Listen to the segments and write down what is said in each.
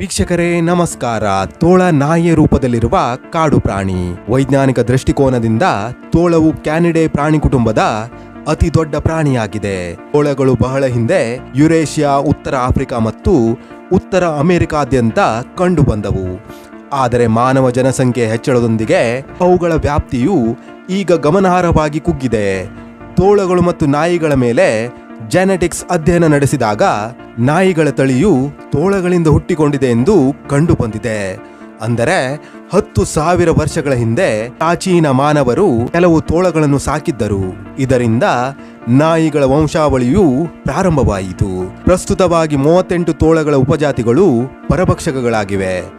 ವೀಕ್ಷಕರೇ, ನಮಸ್ಕಾರ. ತೋಳ ನಾಯಿಯ ರೂಪದಲ್ಲಿರುವ ಕಾಡು ಪ್ರಾಣಿ. ವೈಜ್ಞಾನಿಕ ದೃಷ್ಟಿಕೋನದಿಂದ ತೋಳವು ಕ್ಯಾನಿಡೆ ಪ್ರಾಣಿ ಕುಟುಂಬದ ಅತಿ ದೊಡ್ಡ ಪ್ರಾಣಿಯಾಗಿದೆ. ತೋಳಗಳು ಬಹಳ ಹಿಂದೆ ಯುರೇಷಿಯಾ, ಉತ್ತರ ಆಫ್ರಿಕಾ ಮತ್ತು ಉತ್ತರ ಅಮೆರಿಕಾದ್ಯಂತ ಕಂಡುಬಂದವು. ಆದರೆ ಮಾನವ ಜನಸಂಖ್ಯೆ ಹೆಚ್ಚಳದೊಂದಿಗೆ ಅವುಗಳ ವ್ಯಾಪ್ತಿಯು ಈಗ ಗಮನಾರ್ಹವಾಗಿ ಕುಗ್ಗಿದೆ. ತೋಳಗಳು ಮತ್ತು ನಾಯಿಗಳ ಮೇಲೆ ಜೆನೆಟಿಕ್ಸ್ ಅಧ್ಯಯನ ನಡೆಸಿದಾಗ ನಾಯಿಗಳ ತಳಿಯು ತೋಳಗಳಿಂದ ಹುಟ್ಟಿಕೊಂಡಿದೆ ಎಂದು ಕಂಡುಬಂದಿದೆ. ಅಂದರೆ ಹತ್ತು ಸಾವಿರ ವರ್ಷಗಳ ಹಿಂದೆ ಪ್ರಾಚೀನ ಮಾನವರು ಕೆಲವು ತೋಳಗಳನ್ನು ಸಾಕಿದ್ದರು. ಇದರಿಂದ ನಾಯಿಗಳ ವಂಶಾವಳಿಯು ಪ್ರಾರಂಭವಾಯಿತು. ಪ್ರಸ್ತುತವಾಗಿ ಮೂವತ್ತೆಂಟು ತೋಳಗಳ ಉಪಜಾತಿಗಳು ಪರಭಕ್ಷಕಗಳಾಗಿವೆ.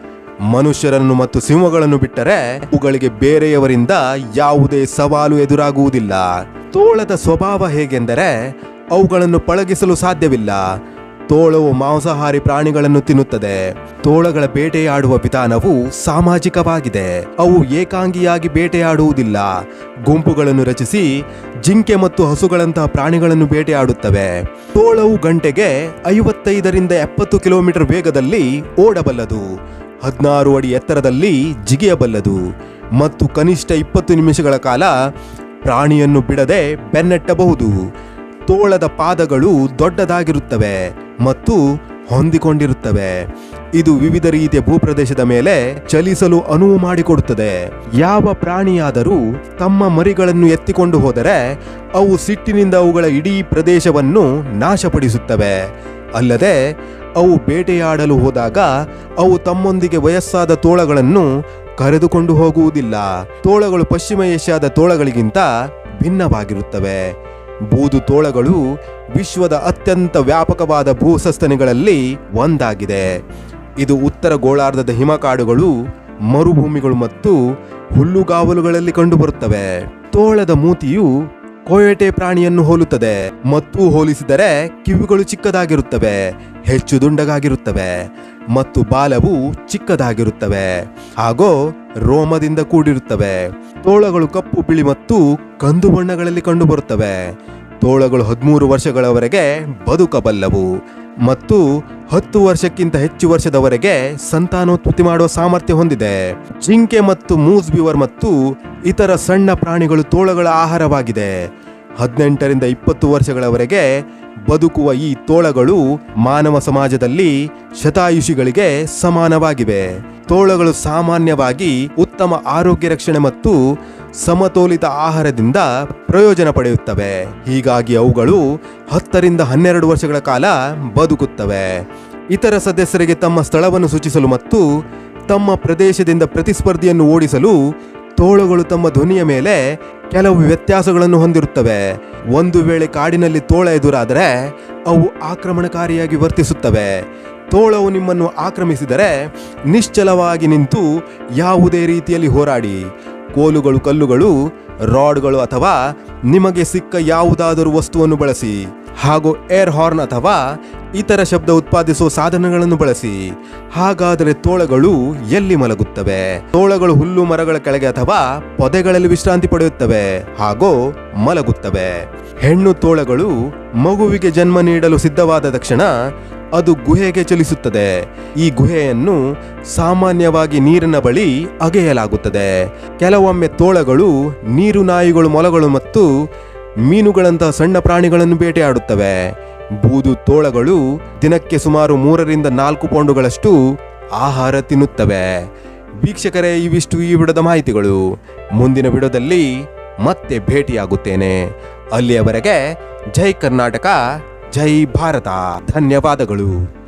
ಮನುಷ್ಯರನ್ನು ಮತ್ತು ಸಿಂಹಗಳನ್ನು ಬಿಟ್ಟರೆ ಅವುಗಳಿಗೆ ಬೇರೆಯವರಿಂದ ಯಾವುದೇ ಸವಾಲು ಎದುರಾಗುವುದಿಲ್ಲ. ತೋಳದ ಸ್ವಭಾವ ಹೇಗೆಂದರೆ ಅವುಗಳನ್ನು ಪಳಗಿಸಲು ಸಾಧ್ಯವಿಲ್ಲ. ತೋಳವು ಮಾಂಸಾಹಾರಿ ಪ್ರಾಣಿಗಳನ್ನು ತಿನ್ನುತ್ತದೆ. ತೋಳಗಳ ಬೇಟೆಯಾಡುವ ವಿಧಾನವು ಸಾಮಾಜಿಕವಾಗಿದೆ. ಅವು ಏಕಾಂಗಿಯಾಗಿ ಬೇಟೆಯಾಡುವುದಿಲ್ಲ. ಗುಂಪುಗಳನ್ನು ರಚಿಸಿ ಜಿಂಕೆ ಮತ್ತು ಹಸುಗಳಂತಹ ಪ್ರಾಣಿಗಳನ್ನು ಬೇಟೆಯಾಡುತ್ತವೆ. ತೋಳವು ಗಂಟೆಗೆ ಐವತ್ತೈದರಿಂದ ಎಪ್ಪತ್ತು ಕಿಲೋಮೀಟರ್ ವೇಗದಲ್ಲಿ ಓಡಬಲ್ಲದು. ಹದಿನಾರು ಅಡಿ ಎತ್ತರದಲ್ಲಿ ಜಿಗಿಯಬಲ್ಲದು. ಮತ್ತು ಕನಿಷ್ಠ ಇಪ್ಪತ್ತು ನಿಮಿಷಗಳ ಕಾಲ ಪ್ರಾಣಿಯನ್ನು ಬಿಡದೆ ಬೆನ್ನಟ್ಟಬಹುದು. ತೋಳದ ಪಾದಗಳು ದೊಡ್ಡದಾಗಿರುತ್ತವೆ ಮತ್ತು ಹೊಂದಿಕೊಂಡಿರುತ್ತವೆ. ಇದು ವಿವಿಧ ರೀತಿಯ ಭೂಪ್ರದೇಶದ ಮೇಲೆ ಚಲಿಸಲು ಅನುವು ಮಾಡಿಕೊಡುತ್ತದೆ. ಯಾವ ಪ್ರಾಣಿಯಾದರೂ ತಮ್ಮ ಮರಿಗಳನ್ನು ಎತ್ತಿಕೊಂಡು ಹೋದರೆ ಅವು ಸಿಟ್ಟಿನಿಂದ ಅವುಗಳ ಇಡೀ ಪ್ರದೇಶವನ್ನು ನಾಶಪಡಿಸುತ್ತವೆ. ಅಲ್ಲದೆ ಅವು ಬೇಟೆಯಾಡಲು ಹೋದಾಗ ಅವು ತಮ್ಮೊಂದಿಗೆ ವಯಸ್ಸಾದ ತೋಳಗಳನ್ನು ಕರೆದುಕೊಂಡು ಹೋಗುವುದಿಲ್ಲ. ತೋಳಗಳು ಪಶ್ಚಿಮ ಏಷ್ಯಾದ ತೋಳಗಳಿಗಿಂತ ಭಿನ್ನವಾಗಿರುತ್ತವೆ. ಬೂದು ತೋಳಗಳು ವಿಶ್ವದ ಅತ್ಯಂತ ವ್ಯಾಪಕವಾದ ಭೂಸಸ್ತನಿಗಳಲ್ಲಿ ಒಂದಾಗಿದೆ. ಇದು ಉತ್ತರ ಗೋಳಾರ್ಧದ ಹಿಮಕಾಡುಗಳು, ಮರುಭೂಮಿಗಳು ಮತ್ತು ಹುಲ್ಲುಗಾವಲುಗಳಲ್ಲಿ ಕಂಡುಬರುತ್ತವೆ. ತೋಳದ ಮೂತಿಯು ಕೋಯಟೆ ಪ್ರಾಣಿಯನ್ನು ಹೋಲುತ್ತದೆ ಮತ್ತು ಹೋಲಿಸಿದರೆ ಕಿವಿಗಳು ಚಿಕ್ಕದಾಗಿರುತ್ತವೆ, ಹೆಚ್ಚು ದುಂಡಗಾಗಿರುತ್ತವೆ ಮತ್ತು ಬಾಲವು ಚಿಕ್ಕದಾಗಿರುತ್ತವೆ. ಹಾಗೂ ರೋಮದಿಂದ ಕೂಡಿರುತ್ತವೆ. ತೋಳಗಳು ಕಪ್ಪು ಬಿಳಿ ಮತ್ತು ಕಂದು ಬಣ್ಣಗಳಲ್ಲಿ ಕಂಡುಬರುತ್ತವೆ. ತೋಳಗಳು ಹದಿಮೂರು ವರ್ಷಗಳವರೆಗೆ ಬದುಕಬಲ್ಲವು ಮತ್ತು ಹತ್ತು ವರ್ಷಕ್ಕಿಂತ ಹೆಚ್ಚು ವರ್ಷದವರೆಗೆ ಸಂತಾನೋತ್ಪತ್ತಿ ಮಾಡುವ ಸಾಮರ್ಥ್ಯ ಹೊಂದಿದೆ. ಜಿಂಕೆ ಮತ್ತು ಮೂಸ್ ಬಿವರ್ ಮತ್ತು ಇತರ ಸಣ್ಣ ಪ್ರಾಣಿಗಳು ತೋಳಗಳ ಆಹಾರವಾಗಿದೆ. ಹದಿನೆಂಟರಿಂದ ಇಪ್ಪತ್ತು ವರ್ಷಗಳವರೆಗೆ ಬದುಕುವ ಈ ತೋಳಗಳು ಮಾನವ ಸಮಾಜದಲ್ಲಿ ಶತಾಯುಷಿಗಳಿಗೆ ಸಮಾನವಾಗಿವೆ. ತೋಳಗಳು ಸಾಮಾನ್ಯವಾಗಿ ಉತ್ತಮ ಆರೋಗ್ಯ ರಕ್ಷಣೆ ಮತ್ತು ಸಮತೋಲಿತ ಆಹಾರದಿಂದ ಪ್ರಯೋಜನ ಪಡೆಯುತ್ತವೆ. ಹೀಗಾಗಿ ಅವುಗಳು ಹತ್ತರಿಂದ ಹನ್ನೆರಡು ವರ್ಷಗಳ ಕಾಲ ಬದುಕುತ್ತವೆ. ಇತರ ಸದಸ್ಯರಿಗೆ ತಮ್ಮ ಸ್ಥಳವನ್ನು ಸೂಚಿಸಲು ಮತ್ತು ತಮ್ಮ ಪ್ರದೇಶದಿಂದ ಪ್ರತಿಸ್ಪರ್ಧಿಯನ್ನು ಓಡಿಸಲು ತೋಳಗಳು ತಮ್ಮ ಧ್ವನಿಯ ಮೇಲೆ ಕೆಲವು ವ್ಯತ್ಯಾಸಗಳನ್ನು ಹೊಂದಿರುತ್ತವೆ. ಒಂದು ವೇಳೆ ಕಾಡಿನಲ್ಲಿ ತೋಳ ಎದುರಾದರೆ, ಅವು ಆಕ್ರಮಣಕಾರಿಯಾಗಿ ವರ್ತಿಸುತ್ತವೆ. ತೋಳವು ನಿಮ್ಮನ್ನು ಆಕ್ರಮಿಸಿದರೆ, ನಿಶ್ಚಲವಾಗಿ ನಿಂತು ಯಾವುದೇ ರೀತಿಯಲ್ಲಿ ಹೋರಾಡಿ. ಕೋಲುಗಳು, ಕಲ್ಲುಗಳು, ರಾಡ್ಗಳು ಅಥವಾ ನಿಮಗೆ ಸಿಕ್ಕ ಯಾವುದಾದರೂ ವಸ್ತುವನ್ನು ಬಳಸಿ. ಹಾಗೂ ಏರ್ ಹಾರ್ನ್ ಅಥವಾ ಇತರ ಶಬ್ದ ಉತ್ಪಾದಿಸುವ ಸಾಧನಗಳನ್ನು ಬಳಸಿ, ಹಾಗಾದರೆ ತೋಳಗಳು ಎಲ್ಲಿ ಮಲಗುತ್ತವೆ? ತೋಳಗಳು ಹುಲ್ಲು ಮರಗಳ ಕೆಳಗೆ ಅಥವಾ ಪೊದೆಗಳಲ್ಲಿ ವಿಶ್ರಾಂತಿ ಪಡೆಯುತ್ತವೆ, ಹಾಗೂ ಮಲಗುತ್ತವೆ. ಹೆಣ್ಣು ತೋಳಗಳು ಮಗುವಿಗೆ ಜನ್ಮ ನೀಡಲು ಸಿದ್ಧವಾದ ತಕ್ಷಣ ಅದು ಗುಹೆಗೆ ಚಲಿಸುತ್ತದೆ. ಈ ಗುಹೆಯನ್ನು ಸಾಮಾನ್ಯವಾಗಿ ನೀರಿನ ಬಳಿ ಅಗೆಯಲಾಗುತ್ತದೆ. ಕೆಲವೊಮ್ಮೆ ತೋಳಗಳು ನೀರು ನಾಯಿಗಳು ಮೊಲಗಳು ಮತ್ತು ಮೀನುಗಳಂತಹ ಸಣ್ಣ ಪ್ರಾಣಿಗಳನ್ನು ಬೇಟೆಯಾಡುತ್ತವೆ. ಬೂದು ತೋಳಗಳು ದಿನಕ್ಕೆ ಸುಮಾರು ಮೂರರಿಂದ ನಾಲ್ಕು ಪೌಂಡುಗಳಷ್ಟು ಆಹಾರ ತಿನ್ನುತ್ತವೆ. ವೀಕ್ಷಕರೇ, ಇವಿಷ್ಟು ಈ ವಿಡದ ಮಾಹಿತಿಗಳು. ಮುಂದಿನ ವಿಡೋದಲ್ಲಿ ಮತ್ತೆ ಭೇಟಿಯಾಗುತ್ತೇನೆ. ಅಲ್ಲಿಯವರೆಗೆ ಜೈ ಕರ್ನಾಟಕ, ಜೈ ಭಾರತ. ಧನ್ಯವಾದಗಳು.